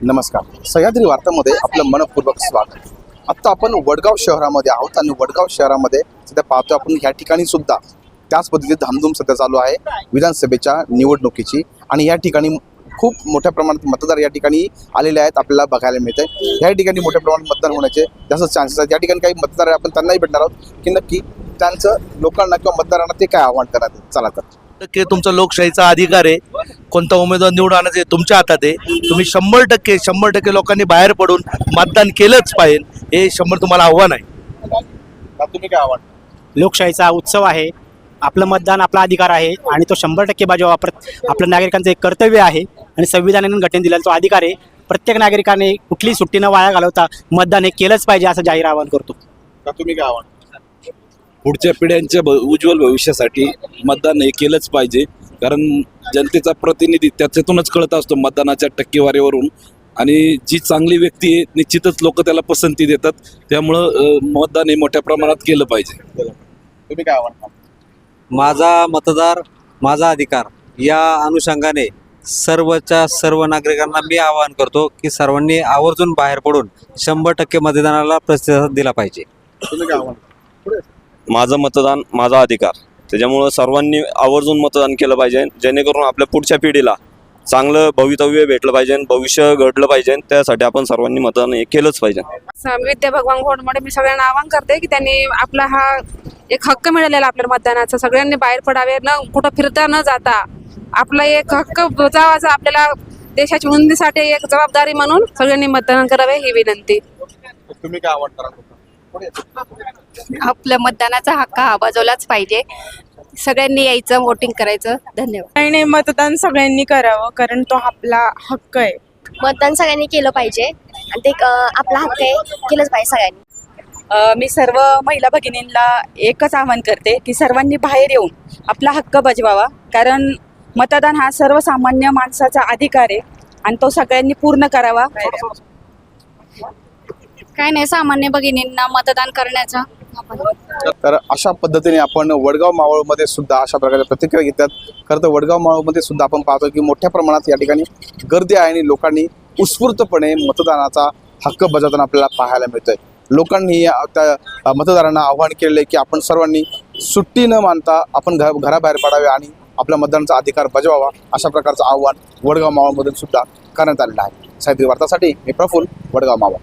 नमस्कार. सह्याद्री वार्तामध्ये आपलं मनपूर्वक स्वागत. आत्ता आपण वडगाव शहरामध्ये आहोत आणि वडगाव शहरामध्ये सध्या पाहतो आपण ह्या ठिकाणी सुद्धा त्याच पद्धतीत धामधूम सध्या चालू आहे. विधानसभेच्या निवडणुकीची आणि या ठिकाणी खूप मोठ्या प्रमाणात मतदार या ठिकाणी आलेले आहेत आपल्याला बघायला मिळत या ठिकाणी मोठ्या प्रमाणात मतदान होण्याचे जास्त चान्सेस आहेत. या ठिकाणी काही मतदार आपण त्यांनाही भेटणार आहोत की नक्की त्यांचं लोकांना किंवा मतदारांना ते काय आव्हान करणार चला तर. तुमचा लोकशाहीचा अधिकार आहे. कोणता उमेदवार निवडून आणायचे तुमच्या हातात आहे. तुम्ही शंभर टक्के शंभर टक्के लोकांनी बाहेर पडून मतदान केलंच पाहिजे. हे शंभर तुम्हाला आव्हान आहे. तुम्ही काय आव्हान? लोकशाहीचा उत्सव आहे. आपलं मतदान आपला अधिकार आहे आणि तो शंभर टक्के बाजू वापर आपल्या नागरिकांचं एक कर्तव्य आहे आणि संविधानाने घटने दिलेला तो अधिकार आहे. प्रत्येक नागरिकाने कुठली सुट्टी न वाया घालवता मतदान हे केलंच पाहिजे असं जाहीर आवाहन करतो. तुम्ही काय आव्हान? पुढच्या पिढ्यांच्या भ- उज्ज्वल भविष्यासाठी मतदान हे केलंच पाहिजे. कारण जनतेचा प्रतिनिधी त्याच्यातूनच कळत असतो मतदानाच्या टक्केवारीवरून. आणि जी चांगली व्यक्ती आहे निश्चितच लोक त्याला पसंती देतात. त्यामुळं मतदान हे मोठ्या प्रमाणात केलं पाहिजे. तुम्ही काय आव्हान माझा मतदार माझा अधिकार या अनुषंगाने सर्वच्या सर्व नागरिकांना मी आवाहन करतो की सर्वांनी आवर्जून बाहेर पडून शंभर टक्के मतदानाला प्रतिसाद दिला पाहिजे. तुम्ही काय आव्हान माझं मतदान माझा अधिकार. त्याच्यामुळं सर्वांनी आवर्जून मतदान केलं पाहिजे. जेणेकरून आपल्या पुढच्या पिढीला चांगलं भवितव्य भेटलं पाहिजे भविष्य घडलं पाहिजे. त्यासाठी आपण सर्वांनी मतदान हे केलंच पाहिजे. विद्या भगवान घोडमध्ये मी सगळ्यांना आवाहन करते की त्यांनी आपला हा एक हक्क मिळालेला आपल्या मतदानाचा. सगळ्यांनी बाहेर पडावे न कुठं फिरता न जाता. आपला एक हक्क बजावायचा आपल्याला देशाच्या उन्नतीसाठी एक जबाबदारी म्हणून सगळ्यांनी मतदान करावे ही विनंती. तुम्ही काय आपल्या मतदानाचा हक्क हा बजावलाच पाहिजे. सगळ्यांनी यायचं वोटिंग करायचं. धन्यवाद. नाही नाही मतदान सगळ्यांनी करावं कारण तो आपला हक्क आहे. मतदान सगळ्यांनी केलं पाहिजे. आणि ते अं, आपला हक्क आहे केलंच पाहिजे सगळ्यांनी. अ, मी सर्व महिला भगिनींना एकच आवाहन करते की सर्वांनी बाहेर येऊन आपला हक्क बजवावा. कारण मतदान हा सर्वसामान्य माणसाचा अधिकार आहे आणि तो सगळ्यांनी पूर्ण करावा. काय नाही सामान्य भगिनींना मतदान करण्याचा तर अशा पद्धतीने आपण वडगाव मावळमध्ये सुद्धा अशा प्रकारच्या प्रतिक्रिया घेतात. खरं तर वडगाव मावळमध्ये सुद्धा आपण पाहतो की मोठ्या प्रमाणात या ठिकाणी गर्दी आहे आणि लोकांनी उत्स्फूर्तपणे मतदानाचा हक्क बजावताना आपल्याला पाहायला मिळतोय. लोकांनी त्या मतदारांना आव्हान केलेलं की आपण सर्वांनी सुट्टी न मानता आपण घर घराबाहेर पडावे आणि आपल्या मतदानाचा अधिकार बजवावा अशा प्रकारचं आव्हान वडगाव मावळमधून सुद्धा करण्यात आलेलं आहे. साहित्य वार्तासाठी मी प्रफुल्ल वडगाव मावळ.